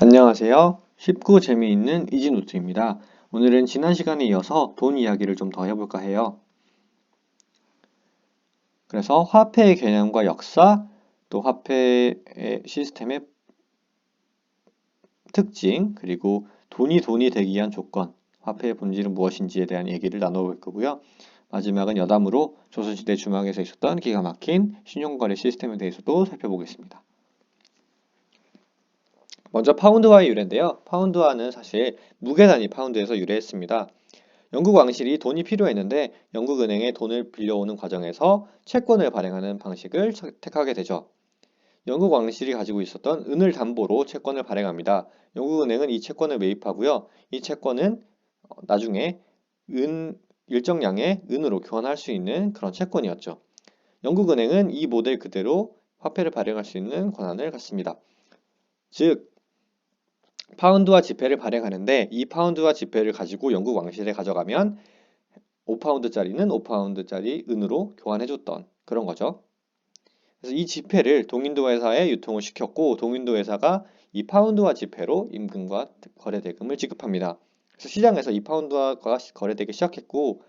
안녕하세요. 쉽고 재미있는 이지노트입니다. 오늘은 지난 시간에 이어서 돈 이야기를 좀 더 해볼까 해요. 그래서 화폐의 개념과 역사, 또 화폐의 시스템의 특징, 그리고 돈이 돈이 되기 위한 조건, 화폐의 본질은 무엇인지에 대한 얘기를 나눠볼 거고요. 마지막은 여담으로 조선시대 중앙에서 있었던 기가 막힌 신용거래 시스템에 대해서도 살펴보겠습니다. 먼저 파운드화의 유래인데요. 파운드화는 사실 무게 단위 파운드에서 유래했습니다. 영국 왕실이 돈이 필요했는데 영국 은행에 돈을 빌려오는 과정에서 채권을 발행하는 방식을 택하게 되죠. 영국 왕실이 가지고 있었던 은을 담보로 채권을 발행합니다. 영국 은행은 이 채권을 매입하고요. 이 채권은 어, 나중에 은 일정량의 은으로 교환할 수 있는 그런 채권이었죠. 영국 은행은 이 모델 그대로 화폐를 발행할 수 있는 권한을 갖습니다. 즉 파운드와 지폐를 발행하는데 이 파운드와 지폐를 가지고 영국 왕실에 가져가면 5파운드짜리는 5파운드짜리 은으로 교환해줬던 그런 거죠. 그래서 이 지폐를 동인도 회사에 유통을 시켰고 동인도 회사가 이 파운드와 지폐로 임금과 거래 대금을 지급합니다. 그래서 시장에서 이 파운드화가 거래되기 시작했고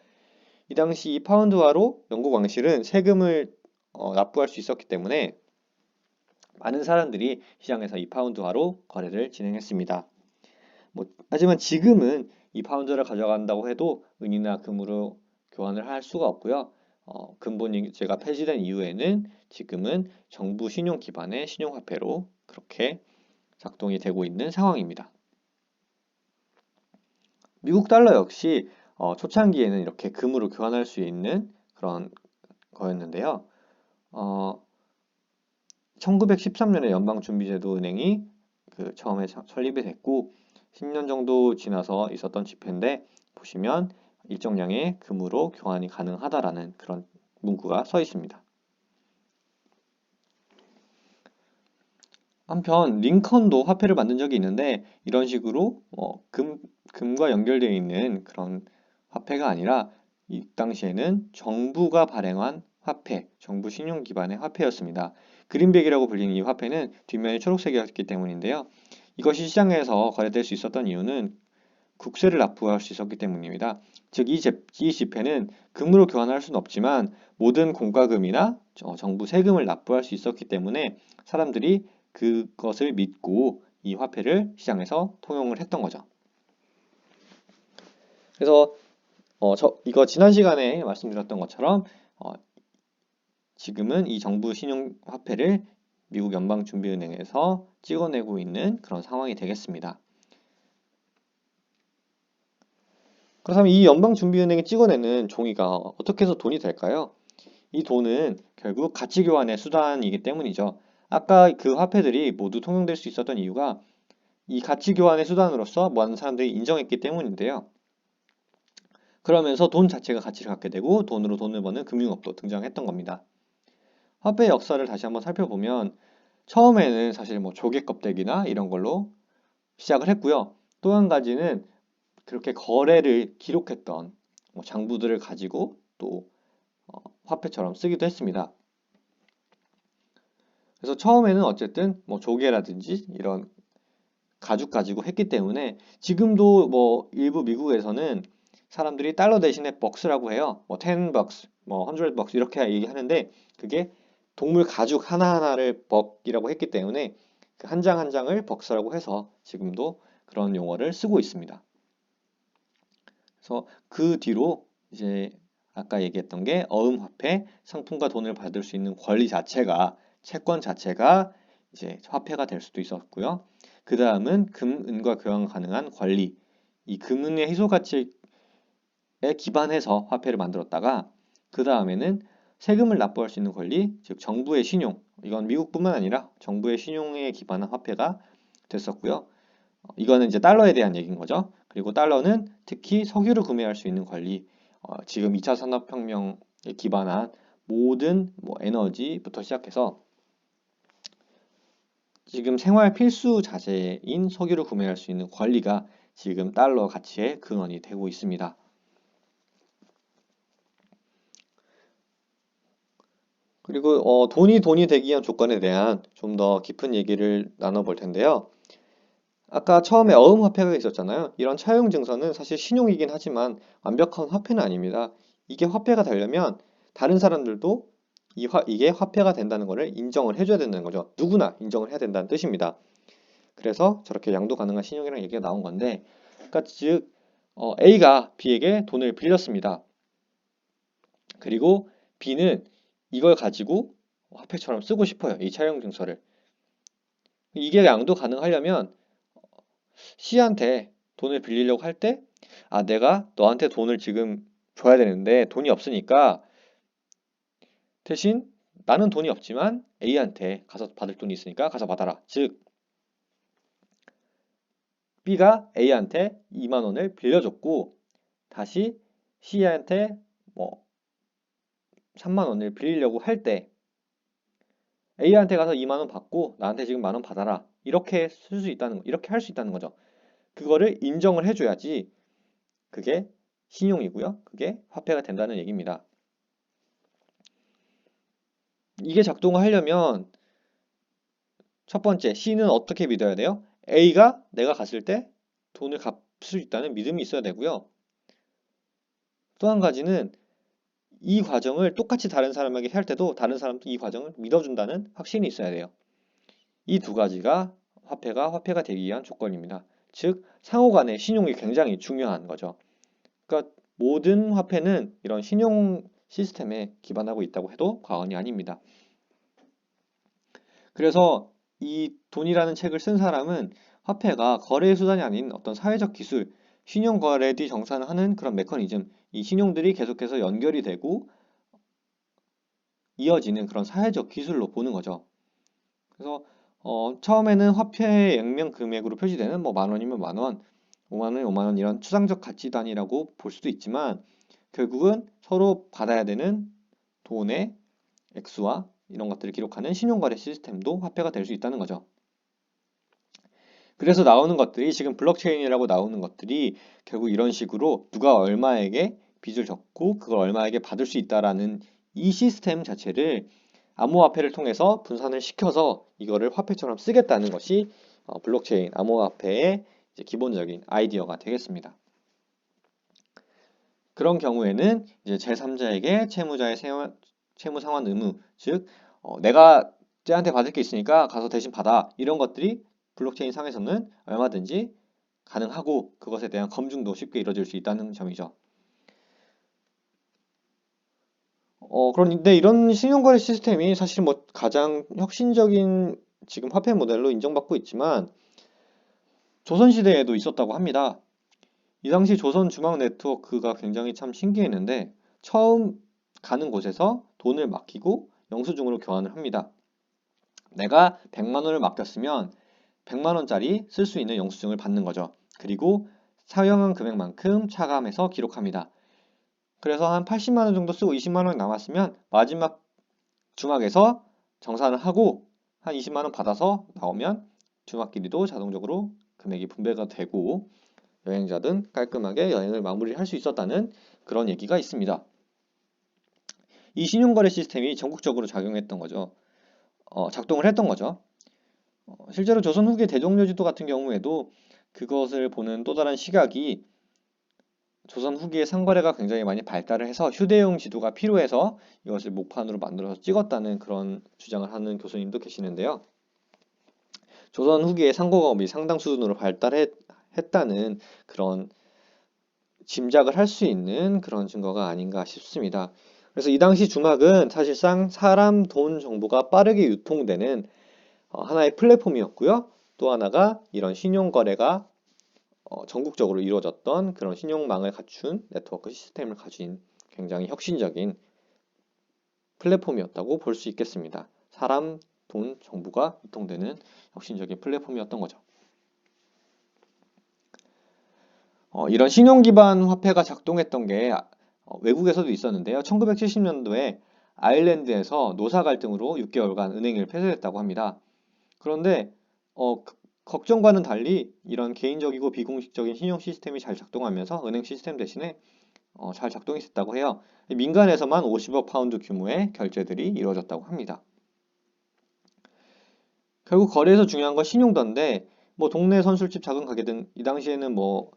이 당시 이 파운드화로 영국 왕실은 세금을 어, 납부할 수 있었기 때문에 많은 사람들이 시장에서 이 파운드화로 거래를 진행했습니다. 뭐, 하지만 지금은 이 파운드를 가져간다고 해도 은이나 금으로 교환을 할 수가 없고요. 어, 근본제가 폐지된 이후에는 지금은 정부 신용 기반의 신용화폐로 그렇게 작동이 되고 있는 상황입니다. 미국 달러 역시 어, 초창기에는 이렇게 금으로 교환할 수 있는 그런 거였는데요. 어, 1913년에 연방준비제도은행이 그 처음에 설립이 됐고 10년 정도 지나서 있었던 지폐인데 보시면 일정량의 금으로 교환이 가능하다라는 그런 문구가 써 있습니다. 한편 링컨도 화폐를 만든 적이 있는데 이런 식으로 어, 금, 금과 연결되어 있는 그런 화폐가 아니라 이 당시에는 정부가 발행한 화폐, 정부 신용 기반의 화폐였습니다. 그린백이라고 불리는 이 화폐는 뒷면이 초록색이었기 때문인데요. 이것이 시장에서 거래될 수 있었던 이유는 국세를 납부할 수 있었기 때문입니다. 즉, 이, 이 지폐는 금으로 교환할 수는 없지만 모든 공과금이나 정부 세금을 납부할 수 있었기 때문에 사람들이 그것을 믿고 이 화폐를 시장에서 통용을 했던 거죠. 그래서 어, 저, 이거 지난 시간에 말씀드렸던 것처럼 어, 지금은 이 정부 신용화폐를 미국 연방준비은행에서 찍어내고 있는 그런 상황이 되겠습니다. 그렇다면 이 연방준비은행이 찍어내는 종이가 어떻게 해서 돈이 될까요? 이 돈은 결국 가치 교환의 수단이기 때문이죠. 아까 그 화폐들이 모두 통용될 수 있었던 이유가 이 가치 교환의 수단으로서 많은 사람들이 인정했기 때문인데요. 그러면서 돈 자체가 가치를 갖게 되고 돈으로 돈을 버는 금융업도 등장했던 겁니다. 화폐 역사를 다시 한번 살펴보면 처음에는 사실 뭐 조개 껍데기나 이런 걸로 시작을 했고요. 또 한 가지는 그렇게 거래를 기록했던 뭐 장부들을 가지고 또 어, 화폐처럼 쓰기도 했습니다. 그래서 처음에는 어쨌든 뭐 조개라든지 이런 가죽 가지고 했기 때문에 지금도 뭐 일부 미국에서는 사람들이 달러 대신에 벅스라고 해요. 뭐 10 벅스, 뭐 100 벅스 이렇게 얘기하는데 그게 동물 가죽 하나하나를 벅이라고 했기 때문에 그 한장한 장을 벅스라고 해서 지금도 그런 용어를 쓰고 있습니다. 그래서 그 뒤로 이제 아까 얘기했던 게 어음화폐, 상품과 돈을 받을 수 있는 권리 자체가 채권 자체가 이제 화폐가 될 수도 있었고요. 그 다음은 금, 은과 교환 가능한 권리, 이 금은의 희소 가치에 기반해서 화폐를 만들었다가 그 다음에는 세금을 납부할 수 있는 권리, 즉 정부의 신용, 이건 미국뿐만 아니라 정부의 신용에 기반한 화폐가 됐었고요. 이거는 이제 달러에 대한 얘기인 거죠. 그리고 달러는 특히 석유를 구매할 수 있는 권리, 어, 지금 2차 산업혁명에 기반한 모든 뭐 에너지부터 시작해서 지금 생활 필수 자재인 석유를 구매할 수 있는 권리가 지금 달러 가치의 근원이 되고 있습니다. 그리고 어, 돈이 돈이 되기 위한 조건에 대한 좀 더 깊은 얘기를 나눠볼 텐데요. 아까 처음에 어음 화폐가 있었잖아요. 이런 차용 증서는 사실 신용이긴 하지만 완벽한 화폐는 아닙니다. 이게 화폐가 되려면 다른 사람들도 이 화, 이게 화폐가 된다는 것을 인정을 해줘야 된다는 거죠. 누구나 인정을 해야 된다는 뜻입니다. 그래서 저렇게 양도 가능한 신용이라는 얘기가 나온 건데, 그러니까 즉 어, A가 B에게 돈을 빌렸습니다. 그리고 B는 이걸 가지고 화폐처럼 쓰고 싶어요. 이 차용 증서를. 이게 양도 가능하려면 C한테 돈을 빌리려고 할 때, 아, 내가 너한테 돈을 지금 줘야 되는데 돈이 없으니까 대신 나는 돈이 없지만 A한테 가서 받을 돈이 있으니까 가서 받아라. 즉, B가 A한테 2만 원을 빌려줬고 다시 C한테 뭐 3만 원을 빌리려고 할 때 A한테 가서 2만 원 받고 나한테 지금 만 원 받아라. 이렇게 쓸 수 있다는 거, 이렇게 할 수 있다는 거죠. 그거를 인정을 해줘야지 그게 신용이고요. 그게 화폐가 된다는 얘기입니다. 이게 작동하려면 첫 번째 C는 어떻게 믿어야 돼요? A가 내가 갔을 때 돈을 갚을 수 있다는 믿음이 있어야 되고요. 또 한 가지는 이 과정을 똑같이 다른 사람에게 할 때도 다른 사람도 이 과정을 믿어준다는 확신이 있어야 돼요. 이 두 가지가 화폐가 화폐가 되기 위한 조건입니다. 즉 상호 간의 신용이 굉장히 중요한 거죠. 그러니까 모든 화폐는 이런 신용 시스템에 기반하고 있다고 해도 과언이 아닙니다. 그래서 이 돈이라는 책을 쓴 사람은 화폐가 거래의 수단이 아닌 어떤 사회적 기술, 신용 거래 뒤 정산하는 그런 메커니즘, 이 신용들이 계속해서 연결이 되고 이어지는 그런 사회적 기술로 보는 거죠. 그래서 어, 처음에는 화폐의 액면 금액으로 표시되는 뭐 만 원이면 만 원, 5만 원이 5만 원 이런 추상적 가치 단위라고 볼 수도 있지만 결국은 서로 받아야 되는 돈의 액수와 이런 것들을 기록하는 신용거래 시스템도 화폐가 될 수 있다는 거죠. 그래서 나오는 것들이 지금 블록체인이라고 나오는 것들이 결국 이런 식으로 누가 얼마에게 빚을 졌고 그걸 얼마에게 받을 수 있다라는 이 시스템 자체를 암호화폐를 통해서 분산을 시켜서 이거를 화폐처럼 쓰겠다는 것이 어, 블록체인 암호화폐의 기본적인 아이디어가 되겠습니다. 그런 경우에는 이제 제3자에게 채무자의 채무 상환 의무, 즉 어, 내가 쟤한테 받을 게 있으니까 가서 대신 받아 이런 것들이 블록체인 상에서는 얼마든지 가능하고 그것에 대한 검증도 쉽게 이루어질 수 있다는 점이죠. 어, 그런데 이런 신용거래 시스템이 사실 뭐 가장 혁신적인 지금 화폐 모델로 인정받고 있지만 조선시대에도 있었다고 합니다. 이 당시 조선 중앙 네트워크가 굉장히 참 신기했는데 처음 가는 곳에서 돈을 맡기고 영수증으로 교환을 합니다. 내가 100만 원을 맡겼으면 100만 원짜리 쓸 수 있는 영수증을 받는 거죠. 그리고 사용한 금액만큼 차감해서 기록합니다. 그래서 한 80만 원 정도 쓰고 20만 원 남았으면 마지막 중학에서 정산을 하고 한 20만 원 받아서 나오면 중학끼리도 자동적으로 금액이 분배가 되고 여행자든 깔끔하게 여행을 마무리할 수 있었다는 그런 얘기가 있습니다. 이 신용거래 시스템이 전국적으로 작용했던 거죠. 어, 작동을 했던 거죠. 어, 실제로 조선 후기 대종려지도 같은 경우에도 그것을 보는 또 다른 시각이 조선 후기에 상거래가 굉장히 많이 발달을 해서 휴대용 지도가 필요해서 이것을 목판으로 만들어서 찍었다는 그런 주장을 하는 교수님도 계시는데요. 조선 후기에 상고업이 상당 수준으로 발달했다는 그런 짐작을 할 수 있는 그런 증거가 아닌가 싶습니다. 그래서 이 당시 중학은 사실상 사람 돈 정보가 빠르게 유통되는 어, 하나의 플랫폼이었고요. 또 하나가 이런 신용거래가 어, 전국적으로 이루어졌던 그런 신용망을 갖춘 네트워크 시스템을 가진 굉장히 혁신적인 플랫폼이었다고 볼 수 있겠습니다. 사람, 돈, 정보가 유통되는 혁신적인 플랫폼이었던 거죠. 어, 이런 신용 기반 화폐가 작동했던 게 어, 외국에서도 있었는데요. 1970년도에 아일랜드에서 노사 갈등으로 6개월간 은행을 폐쇄했다고 합니다. 그런데 어, 걱정과는 달리 이런 개인적이고 비공식적인 신용 시스템이 잘 작동하면서 은행 시스템 대신에 어, 잘 작동이 됐다고 해요. 민간에서만 50억 파운드 규모의 결제들이 이루어졌다고 합니다. 결국 거래에서 중요한 건 신용도인데 뭐 동네 선술집 작은 가게든 이 당시에는 뭐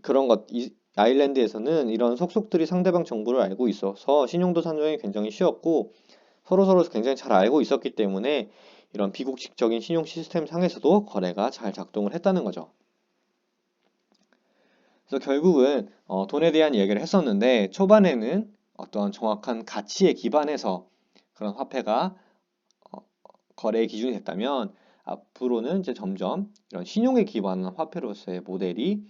그런 것 이, 아일랜드에서는 이런 속속들이 상대방 정보를 알고 있어서 신용도 산정이 굉장히 쉬웠고 서로서로 굉장히 잘 알고 있었기 때문에 이런 비공식적인 신용 시스템 상에서도 거래가 잘 작동을 했다는 거죠. 그래서 결국은 어, 돈에 대한 이야기를 했었는데 초반에는 어떤 정확한 가치에 기반해서 그런 화폐가 어, 거래의 기준이 됐다면 앞으로는 이제 점점 이런 신용에 기반한 화폐로서의 모델이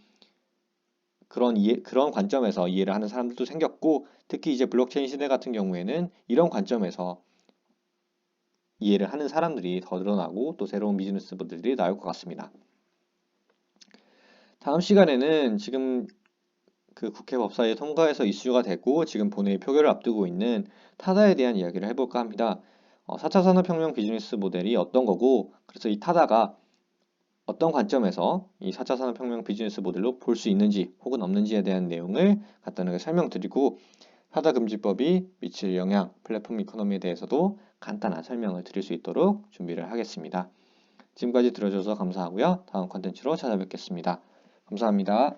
그런 이해, 그런 관점에서 이해를 하는 사람들도 생겼고 특히 이제 블록체인 시대 같은 경우에는 이런 관점에서 이해를 하는 사람들이 더 늘어나고 또 새로운 비즈니스 모델들이 나올 것 같습니다. 다음 시간에는 지금 그 국회 법사위에 통과해서 이슈가 되고 지금 본회의 표결을 앞두고 있는 타다에 대한 이야기를 해볼까 합니다. 어, 4차 산업혁명 비즈니스 모델이 어떤 거고 그래서 이 타다가 어떤 관점에서 이 4차 산업혁명 비즈니스 모델로 볼 수 있는지 혹은 없는지에 대한 내용을 간단하게 설명드리고 타다 금지법이 미칠 영향, 플랫폼 이코노미에 대해서도 간단한 설명을 드릴 수 있도록 준비를 하겠습니다. 지금까지 들어줘서 감사하고요. 다음 컨텐츠로 찾아뵙겠습니다. 감사합니다.